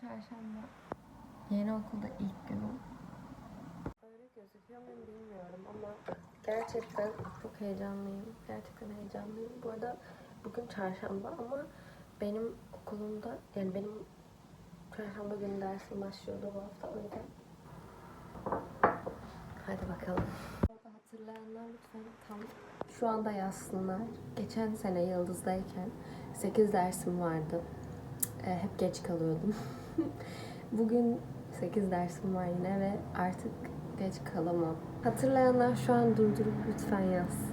çarşamba. Yeni okulda ilk günüm. Öyle gözüküyor muyum bilmiyorum ama gerçekten çok heyecanlıyım. Gerçekten heyecanlıyım. Bu arada bugün çarşamba ama benim okulumda yani benim çarşamba günü dersim başlıyordu bu hafta o yüzden. Hadi bakalım. Hatırlayanlar lütfen tam şu anda yazsınlar. Geçen sene Yıldız'dayken 8 dersim vardı. Ee, hep geç kalıyordum. Bugün 8 dersim var yine ve artık geç kalamam. Hatırlayanlar şu an durdurup lütfen yaz.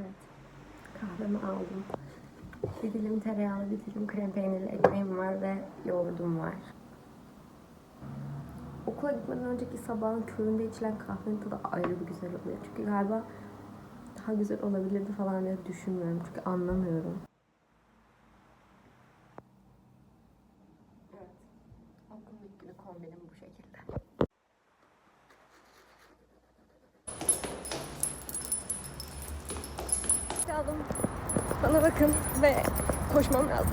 Evet. Kahvemi aldım. Bir dilim tereyağlı, bir dilim krem peynirli ekmeğim var ve yoğurdum var. Okula gitmeden önceki sabahın köründe içilen kahvenin tadı ayrı bir güzel oluyor. Çünkü galiba daha güzel olabilirdi falan diye düşünmüyorum. Çünkü anlamıyorum. Evet. Okulun ilk günü kombinim bu şekilde. Aldım. Bana bakın ve koşmam lazım.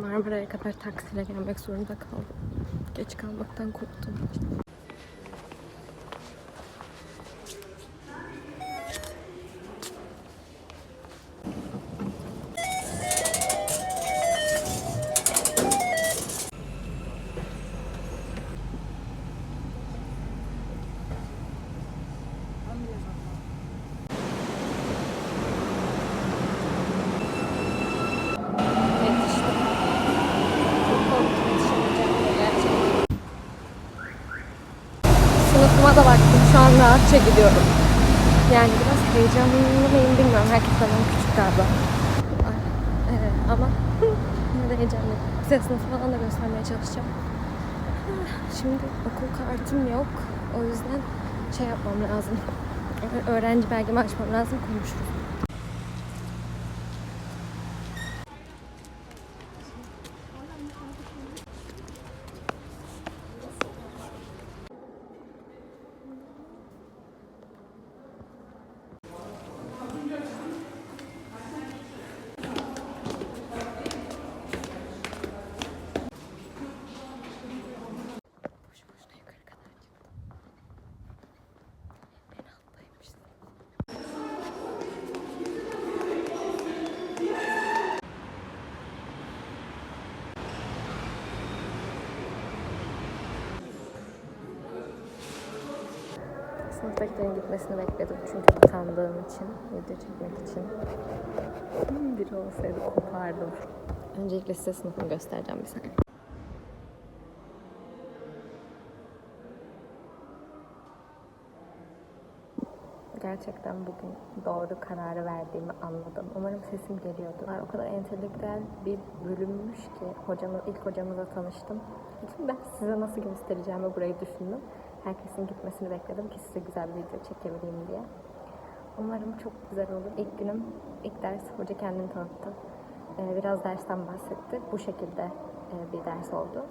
Marmara'ya kadar taksiyle gelmek zorunda kaldım. Geç kalmaktan korktum. Rahatça gidiyorum. Yani biraz heyecanlı mıyım bilmiyorum. Herkes benden küçük galiba. Ay, evet, ama yine de heyecanlıyım. Size sınıfı falan da göstermeye çalışacağım. Şimdi okul kartım yok. O yüzden şey yapmam lazım. Öğrenci belgemi açmam lazım. Konuşuruz. Sınıftakilerin gitmesini bekledim çünkü utandığım için, video çekmek için. Biri olsaydı kopardım. Öncelikle size sınıfımı göstereceğim bir saniye. Gerçekten bugün doğru kararı verdiğimi anladım. Umarım sesim geliyordu. O kadar entelektüel bir bölümmüş ki hocamı, ilk hocamızla tanıştım. Şimdi ben size nasıl göstereceğimi burayı düşündüm. Herkesin gitmesini bekledim ki size güzel bir video çekebileyim diye. Umarım çok güzel olur. İlk günüm, ilk ders hoca kendini tanıttı. Ee, biraz dersten bahsetti. Bu şekilde e, bir ders oldu.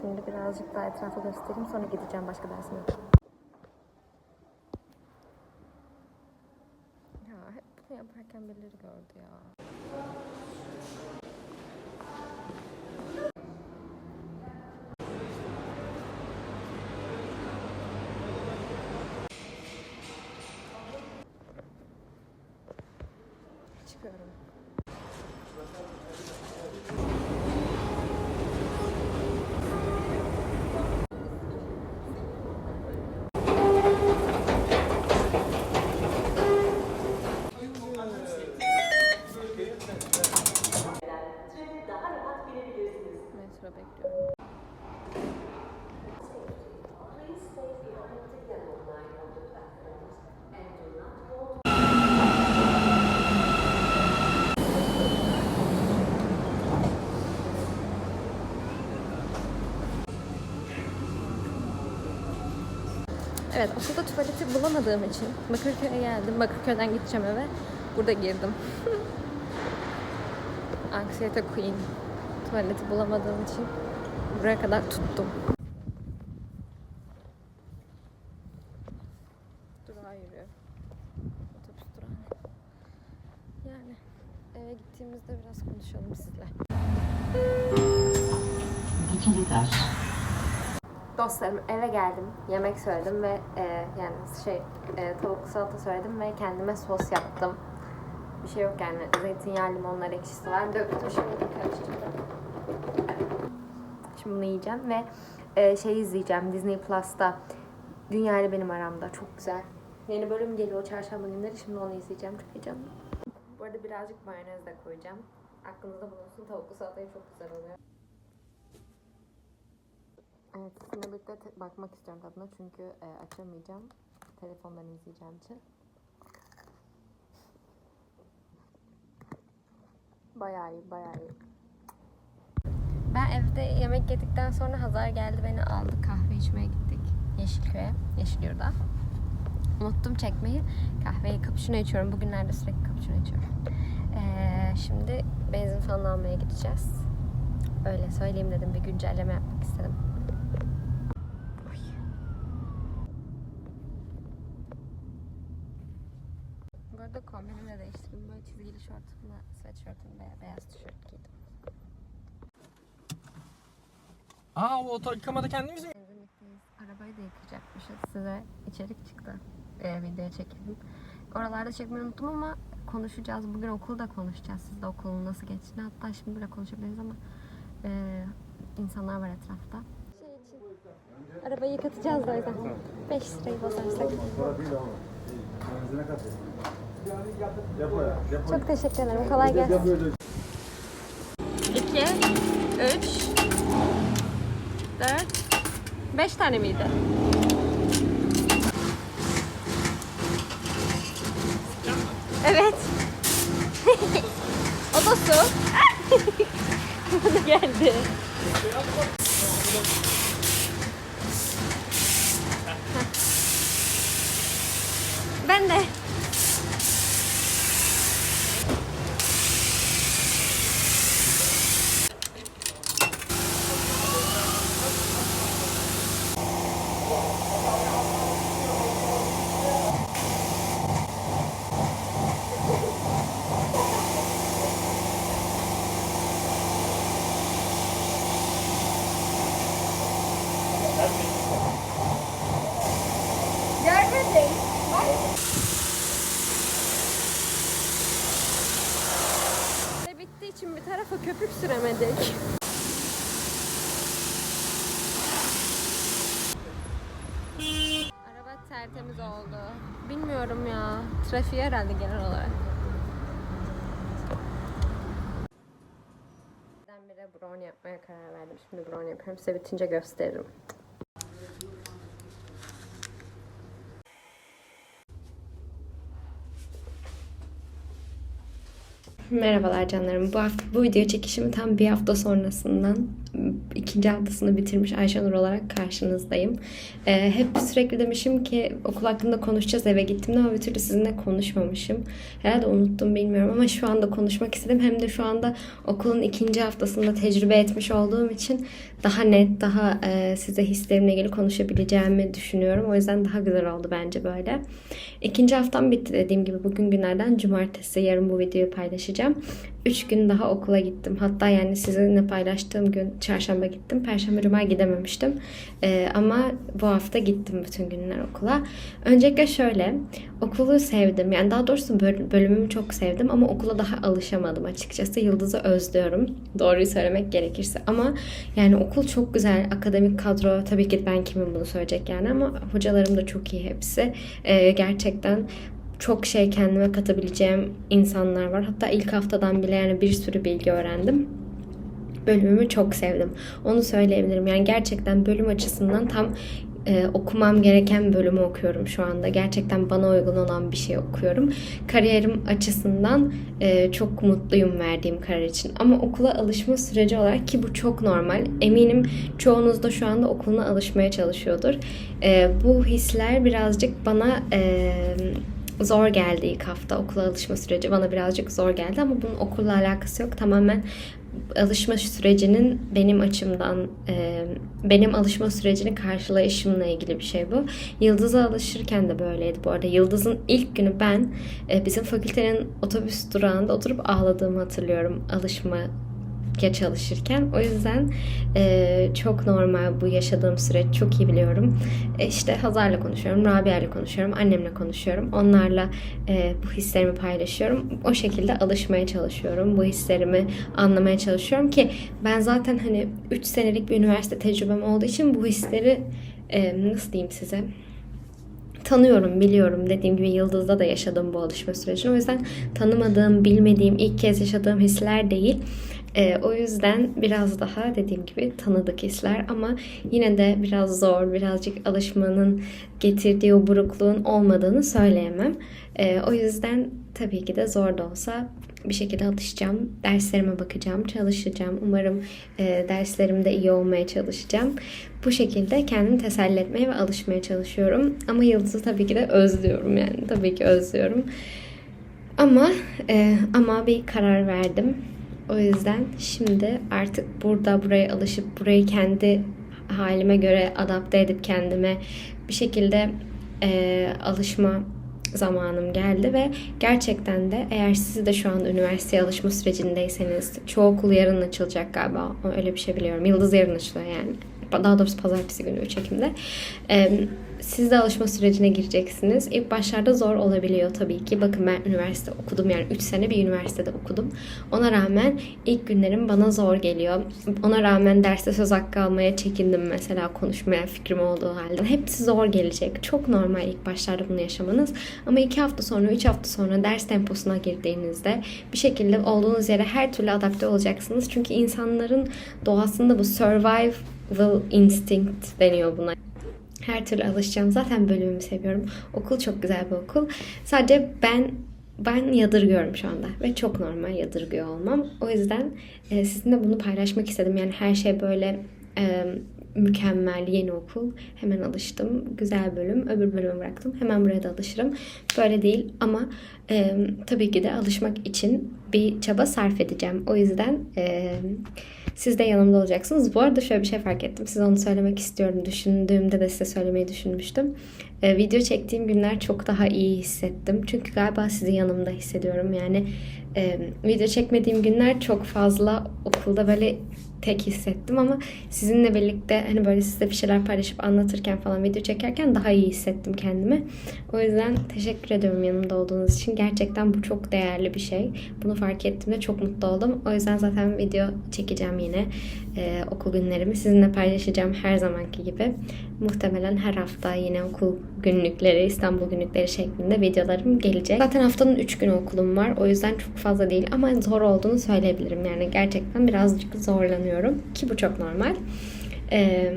Şimdi birazcık daha etrafı göstereyim sonra gideceğim başka dersime. Ya hep bunu yaparken birileri gördü ya. Aferin. Evet okulda tuvaleti bulamadığım için Bakırköy'e geldim. Bakırköy'den gideceğim eve. Burada girdim. Anksiyete Queen. Tuvaleti bulamadığım için buraya kadar tuttum. Durağa yürüyor. Otobüs durağı. Yani eve gittiğimizde biraz konuşalım sizle. Dostlarım eve geldim, yemek söyledim ve e, yani şey e, tavuklu salata söyledim ve kendime sos yaptım. Bir şey yok yani zeytinyağı, limonlar ekşisi var. Döktüm şimdi karıştırdım. Şimdi bunu yiyeceğim ve e, şey izleyeceğim Disney Plus'ta Dünya ile Benim Aramda. Çok güzel. Yeni bölüm geliyor çarşamba günleri. Şimdi onu izleyeceğim. Çok heyecanlı. Bu arada birazcık mayonez de koyacağım. Aklınızda bulunsun. Tavuklu salatayı çok güzel oluyor. Evet, sizinle birlikte te- bakmak istiyorum tadına çünkü e, açamayacağım. Telefondan izleyeceğim için. Bayağı iyi, bayağı iyi. Ben evde yemek yedikten sonra Hazar geldi beni aldı kahve içmeye gittik. Yeşilköy'e, Yeşilyurt'a. Unuttum çekmeyi. Kahveyi cappuccino içiyorum. Bugünlerde sürekli cappuccino içiyorum. Ee, şimdi benzin falan almaya gideceğiz. Öyle söyleyeyim dedim. Bir güncelleme yapmak istedim. Oto yıkamada kendimiz mi? Arabayı da yıkayacakmışız. Size içerik çıktı. Ee, video çekelim. Oralarda çekmeyi unuttum ama konuşacağız. Bugün okulda konuşacağız. Siz de okulun nasıl geçtiğini. Hatta şimdi bile konuşabiliriz ama e, insanlar var etrafta. Şey için, arabayı yıkatacağız da o yüzden. 5 lirayı bozarsak. Çok teşekkür ederim. Kolay gelsin. 2, 3, 5 tane miydi? Evet. o da su. Geldi. İçin bir tarafa köpük süremedik. Tertemiz oldu. Bilmiyorum ya. Trafiği herhalde genel olarak. Birdenbire brownie yapmaya karar verdim. Şimdi brownie yapıyorum. Size bitince gösteririm. Merhabalar canlarım. Bu hafta bu video çekişimi tam bir hafta sonrasından ikinci haftasını bitirmiş Ayşenur olarak karşınızdayım. Ee, hep sürekli demişim ki okul hakkında konuşacağız eve gittiğimde ama bir türlü sizinle konuşmamışım. Herhalde unuttum bilmiyorum ama şu anda konuşmak istedim. Hem de şu anda okulun ikinci haftasında tecrübe etmiş olduğum için daha net, daha e, size hislerimle ilgili konuşabileceğimi düşünüyorum. O yüzden daha güzel oldu bence böyle. İkinci haftam bitti dediğim gibi bugün günlerden cumartesi. Yarın bu videoyu paylaşacağım. Üç gün daha okula gittim. Hatta yani sizinle paylaştığım gün çarşamba gittim. Perşembe cuma gidememiştim. Ee, ama bu hafta gittim bütün günler okula. Öncelikle şöyle okulu sevdim. Yani daha doğrusu böl- bölümümü çok sevdim ama okula daha alışamadım açıkçası. Yıldız'ı özlüyorum. Doğruyu söylemek gerekirse. Ama yani okul çok güzel. Akademik kadro tabii ki ben kimim bunu söyleyecek yani ama hocalarım da çok iyi hepsi. Ee, gerçekten çok şey kendime katabileceğim insanlar var. Hatta ilk haftadan bile yani bir sürü bilgi öğrendim. Bölümümü çok sevdim. Onu söyleyebilirim. Yani gerçekten bölüm açısından tam e, okumam gereken bölümü okuyorum şu anda. Gerçekten bana uygun olan bir şey okuyorum. Kariyerim açısından e, çok mutluyum verdiğim karar için. Ama okula alışma süreci olarak ki bu çok normal. Eminim çoğunuz da şu anda okuluna alışmaya çalışıyordur. E, bu hisler birazcık bana e, zor geldi ilk hafta okula alışma süreci bana birazcık zor geldi ama bunun okulla alakası yok tamamen alışma sürecinin benim açımdan e, benim alışma sürecini karşılayışımla ilgili bir şey bu. Yıldız'a alışırken de böyleydi bu arada. Yıldız'ın ilk günü ben e, bizim fakültenin otobüs durağında oturup ağladığımı hatırlıyorum alışma ya çalışırken. O yüzden e, çok normal bu yaşadığım süreç. Çok iyi biliyorum. E, işte Hazar'la konuşuyorum, Rabia'yla konuşuyorum, annemle konuşuyorum. Onlarla e, bu hislerimi paylaşıyorum. O şekilde alışmaya çalışıyorum. Bu hislerimi anlamaya çalışıyorum ki ben zaten hani 3 senelik bir üniversite tecrübem olduğu için bu hisleri e, nasıl diyeyim size tanıyorum, biliyorum. Dediğim gibi Yıldız'da da yaşadım bu alışma sürecini. O yüzden tanımadığım, bilmediğim, ilk kez yaşadığım hisler değil. Ee, o yüzden biraz daha dediğim gibi tanıdık hisler ama yine de biraz zor, birazcık alışmanın getirdiği o burukluğun olmadığını söyleyemem. Ee, o yüzden tabii ki de zor da olsa bir şekilde alışacağım. Derslerime bakacağım, çalışacağım. Umarım e, derslerimde iyi olmaya çalışacağım. Bu şekilde kendimi teselli etmeye ve alışmaya çalışıyorum. Ama Yıldız'ı tabii ki de özlüyorum yani. Tabii ki özlüyorum. Ama e, ama bir karar verdim. O yüzden şimdi artık burada buraya alışıp burayı kendi halime göre adapte edip kendime bir şekilde e, alışma zamanım geldi ve gerçekten de eğer siz de şu an üniversiteye alışma sürecindeyseniz çoğu okul yarın açılacak galiba. Öyle bir şey biliyorum. Yıldız yarın açılıyor yani. Daha doğrusu pazartesi günü 3 Ekim'de. Ee, siz de alışma sürecine gireceksiniz. İlk başlarda zor olabiliyor tabii ki. Bakın ben üniversite okudum yani 3 sene bir üniversitede okudum. Ona rağmen ilk günlerim bana zor geliyor. Ona rağmen derste söz hakkı almaya çekindim mesela konuşmaya fikrim olduğu halde. Hepsi zor gelecek. Çok normal ilk başlarda bunu yaşamanız. Ama 2 hafta sonra, 3 hafta sonra ders temposuna girdiğinizde bir şekilde olduğunuz yere her türlü adapte olacaksınız. Çünkü insanların doğasında bu survival instinct deniyor buna. Her türlü alışacağım. Zaten bölümümü seviyorum. Okul çok güzel bir okul. Sadece ben ben yadırgıyorum şu anda ve çok normal yadırgıyor olmam. O yüzden e, sizinle bunu paylaşmak istedim. Yani her şey böyle e, mükemmel yeni okul. Hemen alıştım. Güzel bölüm. Öbür bölümü bıraktım. Hemen buraya da alışırım. Böyle değil ama e, tabii ki de alışmak için bir çaba sarf edeceğim. O yüzden e, siz de yanımda olacaksınız. Bu arada şöyle bir şey fark ettim. Size onu söylemek istiyorum. Düşündüğümde de size söylemeyi düşünmüştüm. E, video çektiğim günler çok daha iyi hissettim. Çünkü galiba sizi yanımda hissediyorum. Yani e, video çekmediğim günler çok fazla okulda böyle tek hissettim ama sizinle birlikte hani böyle sizle bir şeyler paylaşıp anlatırken falan video çekerken daha iyi hissettim kendimi. O yüzden teşekkür ediyorum yanımda olduğunuz için. Gerçekten bu çok değerli bir şey. Bunu fark ettiğimde çok mutlu oldum. O yüzden zaten video çekeceğim yine. Ee, okul günlerimi sizinle paylaşacağım her zamanki gibi. Muhtemelen her hafta yine okul günlükleri, İstanbul günlükleri şeklinde videolarım gelecek. Zaten haftanın 3 günü okulum var. O yüzden çok fazla değil ama zor olduğunu söyleyebilirim. Yani gerçekten birazcık zorlanıyorum ki bu çok normal. Ee,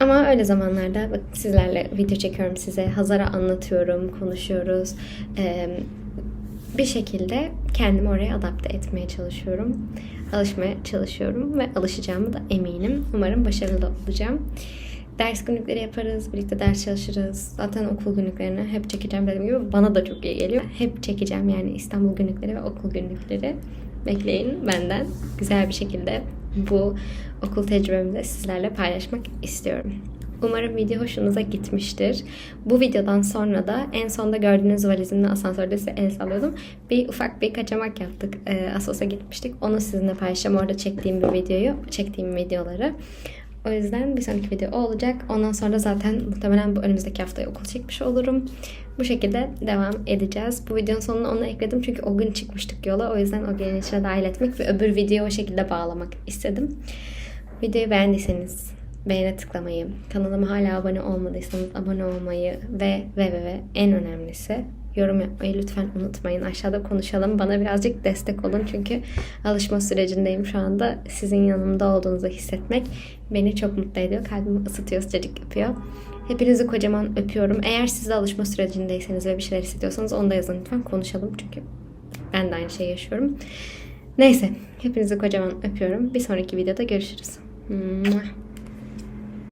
ama öyle zamanlarda bak sizlerle video çekiyorum size. Hazara anlatıyorum, konuşuyoruz. Ee, bir şekilde kendimi oraya adapte etmeye çalışıyorum. Alışmaya çalışıyorum ve alışacağımı da eminim. Umarım başarılı olacağım. Ders günlükleri yaparız, birlikte ders çalışırız. Zaten okul günlüklerini hep çekeceğim dediğim gibi bana da çok iyi geliyor. Hep çekeceğim yani İstanbul günlükleri ve okul günlükleri. Bekleyin benden güzel bir şekilde bu okul tecrübemi de sizlerle paylaşmak istiyorum. Umarım video hoşunuza gitmiştir. Bu videodan sonra da en sonda gördüğünüz valizimle asansörde size el sallıyordum. Bir ufak bir kaçamak yaptık. E, Asos'a gitmiştik. Onu sizinle paylaşacağım. Orada çektiğim bir videoyu, çektiğim videoları. O yüzden bir sonraki video o olacak. Ondan sonra zaten muhtemelen bu önümüzdeki haftaya okul çekmiş olurum. Bu şekilde devam edeceğiz. Bu videonun sonuna onu ekledim çünkü o gün çıkmıştık yola. O yüzden o günün içine dahil etmek ve öbür videoyu o şekilde bağlamak istedim. Videoyu beğendiyseniz beğene tıklamayı, kanalıma hala abone olmadıysanız abone olmayı ve ve ve, ve en önemlisi yorum yapmayı lütfen unutmayın. Aşağıda konuşalım. Bana birazcık destek olun. Çünkü alışma sürecindeyim şu anda. Sizin yanımda olduğunuzu hissetmek beni çok mutlu ediyor. Kalbimi ısıtıyor, sıcacık yapıyor. Hepinizi kocaman öpüyorum. Eğer siz de alışma sürecindeyseniz ve bir şeyler hissediyorsanız onu da yazın lütfen konuşalım. Çünkü ben de aynı şeyi yaşıyorum. Neyse. Hepinizi kocaman öpüyorum. Bir sonraki videoda görüşürüz. Mua.